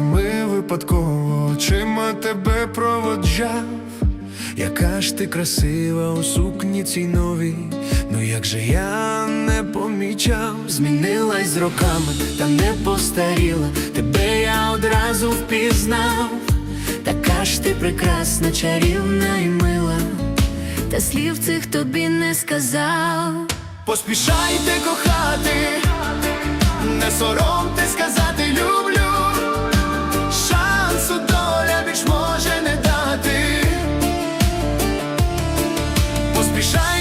ми випадково очима тебе проводжав, яка ж ти красива у сукні цій новій, ну як же я не помічав, змінилась з роками, та не постаріла, тебе я одразу впізнав, така ж ти прекрасна, чарівна і мила, та слів цих тобі не сказав. Поспішайте кохати, не соромте сказати люблю. Поспішайте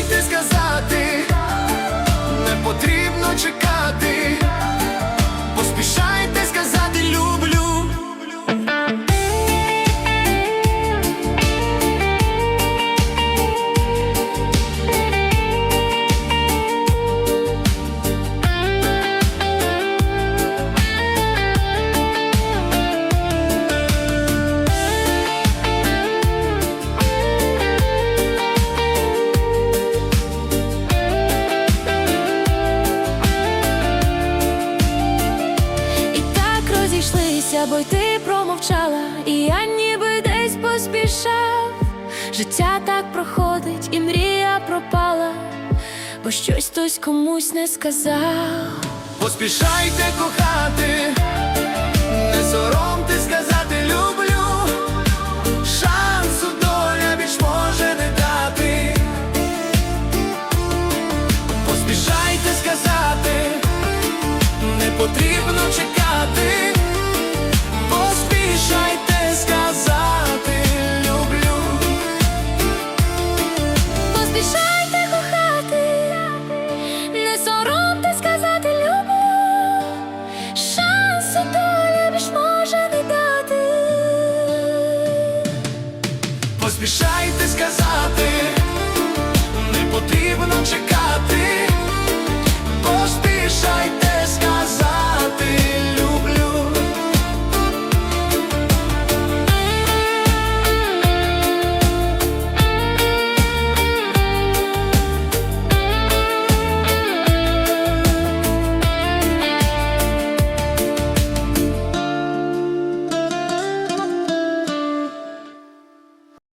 й ти промовчала, і я ніби десь поспішав. Життя так проходить, і мрія пропала, бо щось хтось комусь не сказав. Поспішайте кохати, не соромте сказати люблю. Шансу доля більш може не дати. Поспішайте сказати, не потрібно чекати. Поспішайте